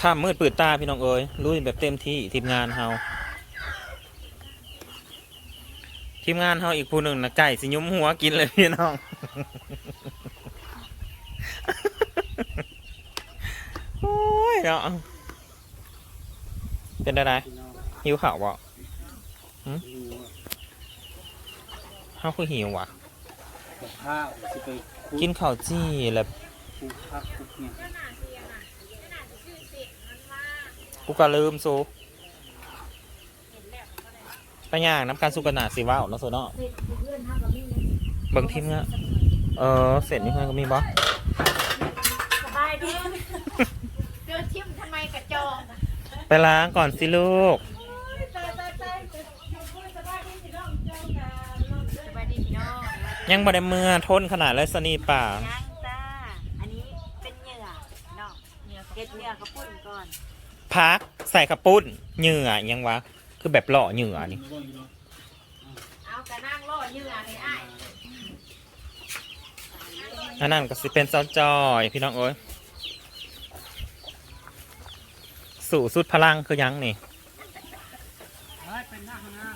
ข้ามมืดปืดตาพี่น้องเอ้ยลุยแบบเต็มที่ทีมงานเฮาทีมงานเฮาอีกผู้หนึ่งนะไก่สิยุ้มหัวกินเลยพี่น้อง โอ้ยเนาะเป็นได้ไรพี่น้องหิวข่าวบ่ดูเฮาคือหิวว่ะกับข้าวสิไปคุกินข้าวจี้แล้วคุ กพักคุกเนี่ยกูก็ลืมซูไปย่างน้ำการสุกนาสิว่าวเนาะโซเนาะเบิ่งทีมงานเออเสร็จนี่ไงก็มีบ่สบายดีเดินทิมทำไมกระจอกไปล้างก่อนสิลูกตายตายตายสบายดีพี่น้องเจ้ากันสบายดีพี่น้องยังบ่ได้เมื่อทนขนาดไรสนีป่าย่างจ้าอันนี้เป็นเหยื่อเนาะเก็ดเหยื่อกระปุ่นก่อน พักใส่กระปุ้นเหงื่อยังวะ คือแบบหล่อเหงื่อนี่เอากระนั่งล่อเหยื่อให้อ้ายอันนั้นก็สิเป็นซอสจอยพี่น้องเอ้ยสู่สุดพลังคือหยังนี่เฮ้ยเป็นหน้าคณะ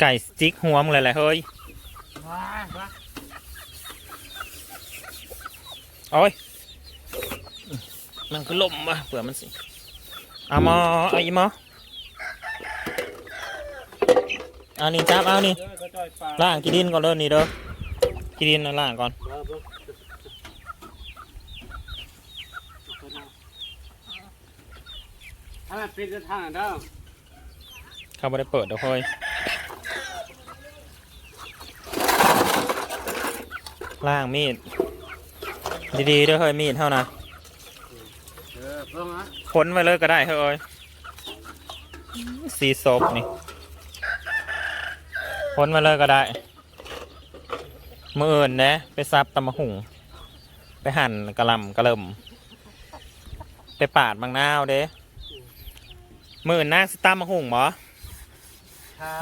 ไก่จิกหัวมึงเลยแหละเฮ้ยว้ายว้ายโอ้ย มันคือลมวะเผื่อมันสิเอามาเอาอีมาเอานี่จับเอานี่เด้อก็จ่อยปลาล่างกินดินก่อนเด้อนี่เด้อกินดินนะล่างก่อนเด้อเด้อถ้ามันเป็นทางเด้อเขาไม่ได้เปิดเดี๋ยวค่อยล่างมีดดีๆเด้อเฮ้ยมีดเท่านะเออ เพิ่งนะพ้นไว้เลยก็ได้เฮ้ยสีศพนี่พ้นไว้เลยก็ได้มืออื่นนะไปซับตำมะหุ่ง ไปหั่นกระหลำกระเหลมไปปาดบางนาวเด้มืออื่นนางสิตำมะหุ่งบ่ค่ะ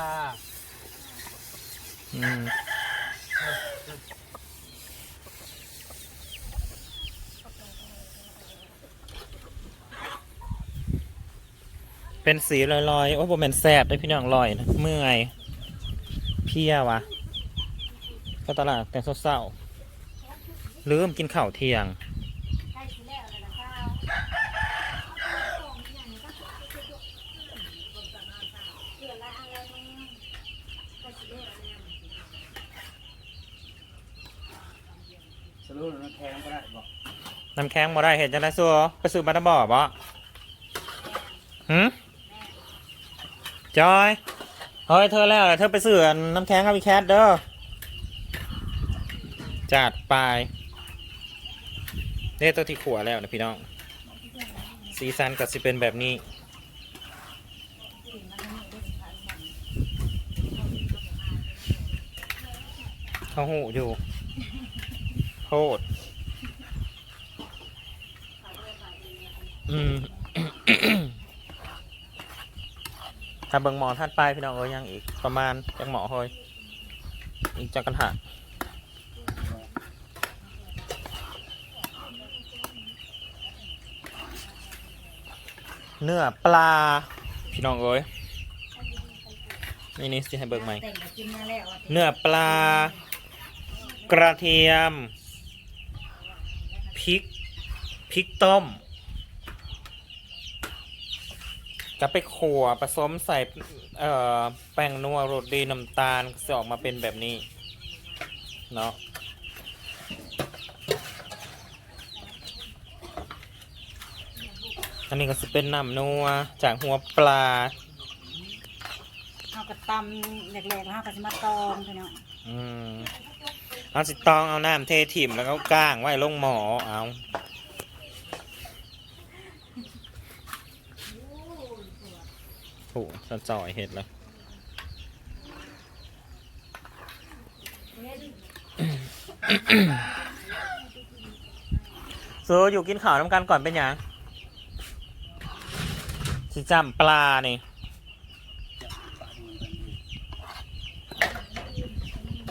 เป็นสีลอยๆ โอ้โหเป็นแสบได้พี่น้องลอยนะเมื่อยเพลียวะก็ตลาดแต่เศร้าๆลืมกินข้าวเที่ยงใกล้สิแล้วแล้วนะคะสรุปแล้วแทงก็ได้บอกน้ำแข็งบ่ได้เห็นจังไรซัวไปซื้อมาน้ำบ่อบ่หืม จอยเฮ้ยเธอแล้วเธอไปซื้อน้ำแข็งครับพี่แคทเด้อจัดไปเนี่ยตัวที่ขัวแล้วนะพี่น้อง สีสันก็สิเป็นแบบนี้ เขาหูอยู่โคตรอืม ถ้าเบิ่งหมอทัดไปพี่น้องเอ้ยยังอีกประมาณจังหมอเฮ้ยอีกจักกันหักเนื้อปลาพี่น้องเอ้ยนี่นี่สิให้เบิ่งใหม่เนื้อปลา กระเทียมพริกพริกต้ม ก็ไปขั่วผสมใส่เอ่อแป้งนัวโรตีน้ำตาลจะออกมาเป็นแบบนี้ เนาะอันนี้ก็จะเป็นน้ำนัวจากหัวปลาเอากระตำแหลกๆแล้วเอากระสมาตอมพี่น้องอืมเอาสิตองเอาน้ำเทถิ่มแล้วก็ก้างไว้ลงหมอเอา ถูสะจ่อยเห็ดเลยซื้อยู่กินข้าวน้ำกันก่อนเป็นหยังสิจำปลานี่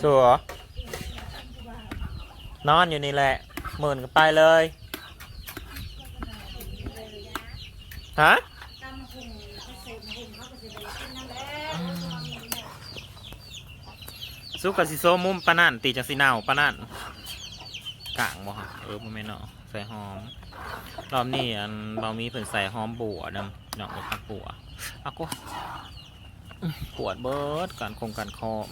สัวนอนอยู่นี่แหละหมื่นก็ไปเลย ฮะ ตำหุ่งเขาเสพหุ่งเขาก็สิไปกินนั่นแหละ สุกกับสิโซมุมปะนั่นตีจังสิเน่าปะนั่นกางบ่ฮะเออบ่แม่นเนาะใส่หอมรอบนี้อันเรามีเพิ่นใส่หอมบัวนำเนาะผักบัวเอากูปวดเบิดการคงการคอม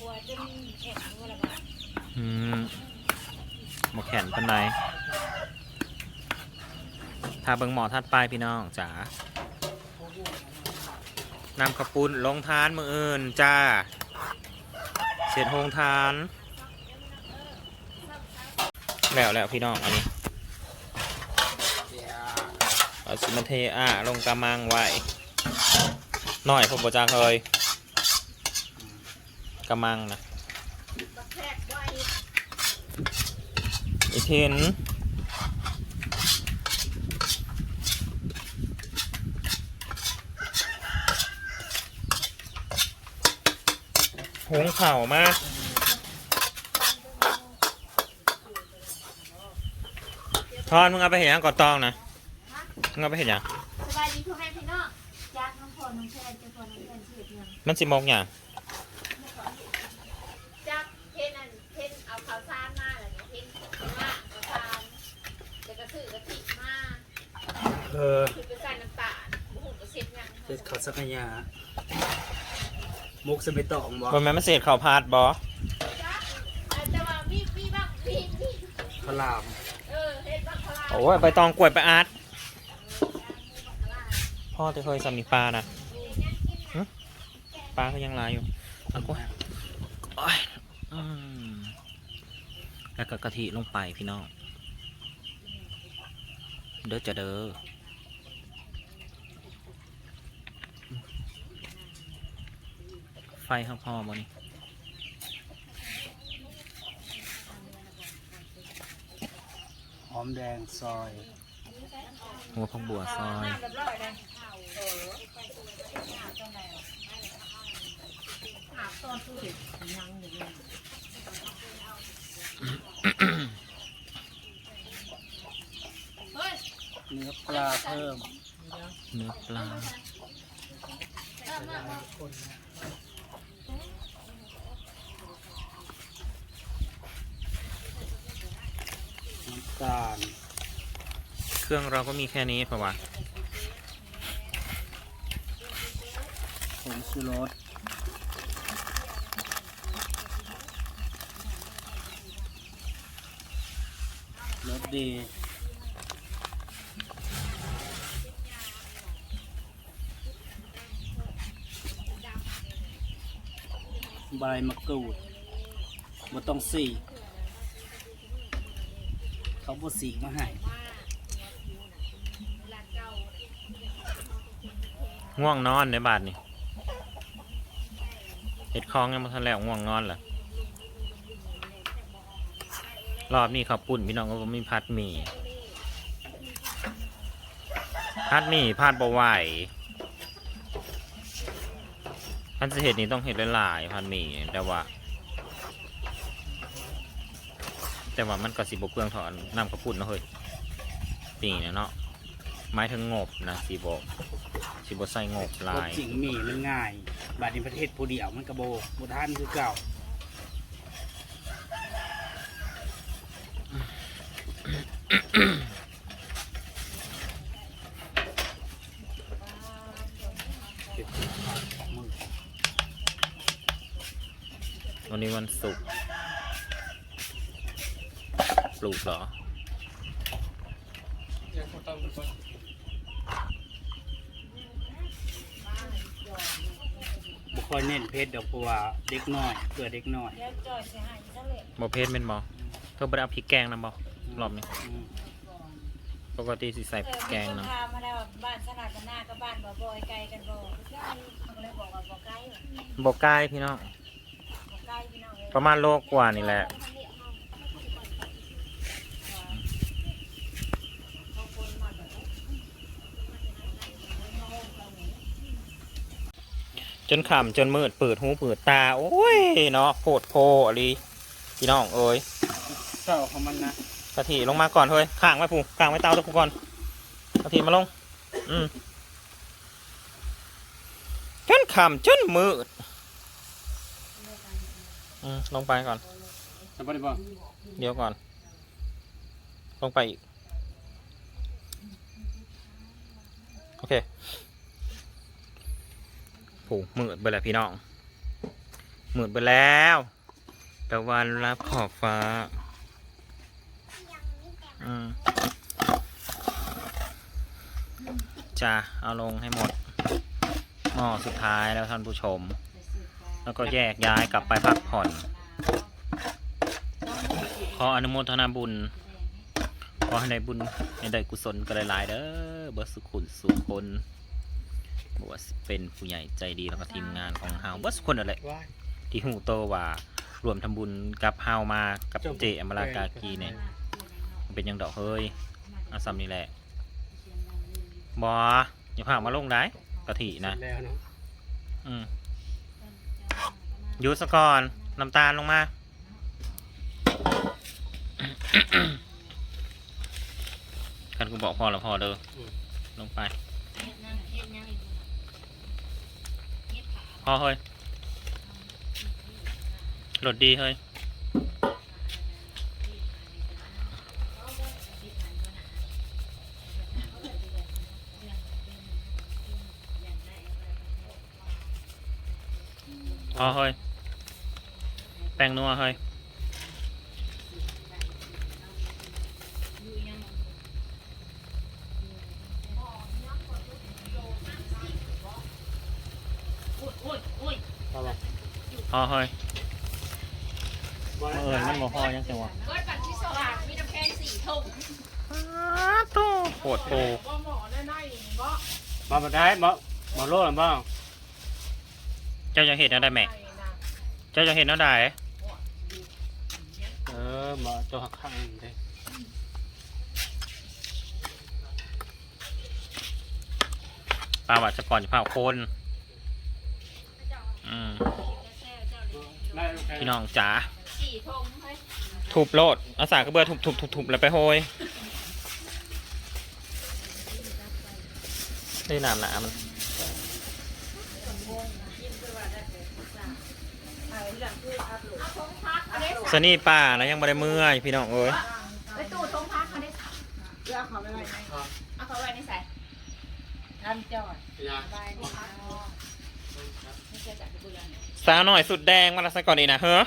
ปวดจนแข็งเวลาบ้าอืมบ่แข็งปานใดถ้าเบิ่งหมอทัดไปพี่น้องจ๋า นำกระปุนลงทานมืออื่นจ้า เสร็จโฮงทาน แล้วแล้วพี่น้องอันนี้เอาสิมาเทอะลงกระมังไว้หน่อยผมบอจางเคยกระมังนะบักแทกไว้อีเทน หงเข่ามากทอนมึงเอาไปเห็นยังก่อนตองนะมึงเอาไปเห็นยังสบายดีพ่อแม่พี่น้องจากน้องพรน้องแทนจากพรน้องแทนชื่อเพียงมันสิมองอย่างจากเทนอันเทนเอาข้าวสารมาแล้วเทนมาข้าวสารเดี๋ยวก็ซื้อกะทิมาเออคือไปใส่น้ำตาลบุหุงก็เสร็จยังเจ็ดข้าวสักยา มุกสมิตองบ่บนแม่มันเศษข่าวพาดบอจ้าแต่ว่ามีมีบ้างมีมีข้าวหลามเออเฮ็ดบ้างพลาโอ้ยไปตองกล้วยไปอาร์ตพ่อจะเคยสามีปลานะหึปลาเขายังลายอยู่เอากล้วยโอ้ยอืมแล้วก็กะทิลงไปพี่น้อง เด้อจะเด้อ ไฟข้างพ่อบ่นี่หอมแดงซอย หัวพักบัวซอยเรียบร้อยเลยเออหาตอนตู้เด็กยังอยู่เลยเฮ้ยเนื้อปลาเพิ่ม เนื้อปลาน้ำตาล เครื่องเราก็มีแค่นี้ปะวะผงชูรสรสดีใบมะกรูดบ่ต้องสี เขาบ่สีมาให้ ง่วงนอนในบาทนี่เห็ดคลองยังมาทันแล้วง่วงนอนเหรอรอบนี้ขับปุ่นพี่น้องก็บ่มีพัดมีพัดมีพัดบะไหวพันเห็ดนี้ต้องเห็ดหลายๆพัดมีแต่ว่า แต่ว่ามันก็สิบกเปลืองถอนน้ำกระปุ่นนะเฮ้ยปีเนี่ยเนาะหมายถึงงบนะสิบก สิบใส่งบหลายจริงมีมันง่าย บาดในประเทศผู้เดียวมันกระโบกบุท่านคือเก่าวันนี้วันศุกร์ปลูกเหรอ คอยเน้นเพชรดอกเพราะว่าเด็กน้อยเพื่อเด็กน้อยเดี๋ยวจอยสิหายซะเลยบอเพชรเป็นบอเธอไปเอาพริกแกงนะบอรอบนี้อืมปกติสิใส่พริกแกงเออมีนะคนถามมาแล้วว่าบ้านขนาดกันหน้ากับบ้านบ่บ่อยไกลกันบ่เขาเลยบอกว่าบ่ไกลว่ะบอกใกล้พี่น้อง บ่ไกลพี่น้องเอ้ยประมาณโลกว่านี่แหละ จนขำจนมืดเปิดหูเปิดตา โอ้ยเนาะโพดโพอะไรพี่น้องเอ้ยเศร้าของมันนะกะทิลงมาก่อนเฮ้ยข้างไว้ผูข้างไว้เตาตะกูก่อนกะทิมาลง อืมจนคำจนมืดอืมลงไปก่อนสบายบ่เดี๋ยวก่อน ลงไปอีก โอเค ผูมืดไปแล้วพี่น้องมืดไปแล้วตะวันรับขอบฟ้าอืมจ้าเอาลงให้หมดหม้อสุดท้ายแล้วท่านผู้ชม แล้วก็แยกย้ายกลับไปพักผ่อน ขออนุโมทนาบุญ ขอให้ได้บุญให้ได้กุศลกันหลายๆเด้อเบิร์สุขุนสุขคน บว่าสิเป็นผู้ใหญ่ใจดีแล้วก็ทีมงานของเฮาเบิร์สุคนอะไรว้ายที่หูโตว่ารวมทำบุญกับเฮามากับเจอมรากากีเนี่ยมันเป็นหยังดอกเฮ้ยอาซัมนี่แหละบออย่าพามาลงได้กะทินะแล้วเนาะอืมหยูสก่อน น้ำตาลลงมากันกูบอกพอแล้วพอเด้ออลงไป พอเฮ้ยหลดดีเฮ้ยพอเฮ้ยแป้งนัวเฮ้ย อเฮ้ยบ่เออมันบ่พอยังจังวะเกิดปันที่สว่างมีน้ำแข็งสี่ถุงโตโปวดโตบ่บ่ได้บ่บ่โลแล้วบ่เจ้าจะเห็นอะไรแม่เจ้าจะเห็นอะไรเออบ่ตัวข้างเด้ปลาวัดจะก่อนจะเผาคน อืมได้ พี่น้องจ๋าสี่ถุงเฮ้ยทุบโลดอาสากระเบือทุบทุบทุบทุบแล้วไปโหยได้น้ำหนามันเอาถุงพักเอาได้สนี่ป่าแล้วยังไม่ได้เมื่อยพี่น้องเอ้ยไปตู้ถุงพักเอาได้สักเลือกเขาไปไว้ในเอาเขาไว้ในใส่ร้านจอดยาใบนี่ค่ะไม่เชื่อจากที่บุรีเนี่ย สาวหน่อยสุดแดงมาละซะก่อนดีนะเฮ้อ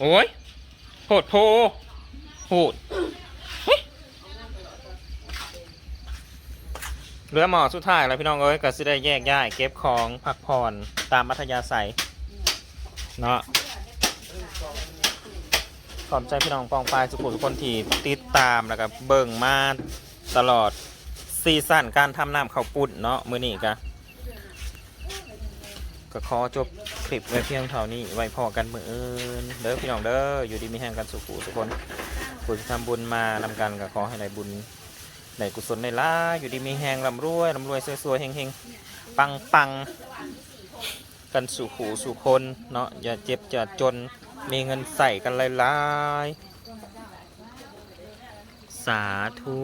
โอ้ยโหดโพโหดเฮ้เหลือหมอสุดท้ายแล้วพี่น้องเอ้ยก็สิได้แยกย้ายเก็บของพักผ่อนตามมัธยาศัยเนาะขอบใจพี่น้องปองปลายสุขุมทุกคนที่ติดตามแล้วก็เบิ่งมาตลอดซีซั่นการทำน้ำข้าวปุ้นเนาะมื้อนี้กะก็ขอจบ คลิปไว้เพียงเท่านี้ ไว้พอกันมืออื่น เด้อพี่น้องเด้อ อยู่ดีมีแห่งกันสุขุทุกคนผู้ที่ทำบุญมานำกันก็ขอให้ได้บุญได้กุศลในล่าอยู่ดีมีแห่งร่ำรวยร่ำรวยสวยๆเฮงๆ ปังปังกันสู่หูสู่คนเนาะอย่าเจ็บอย่าจนมีเงินใส่กันหลายๆ สาธุ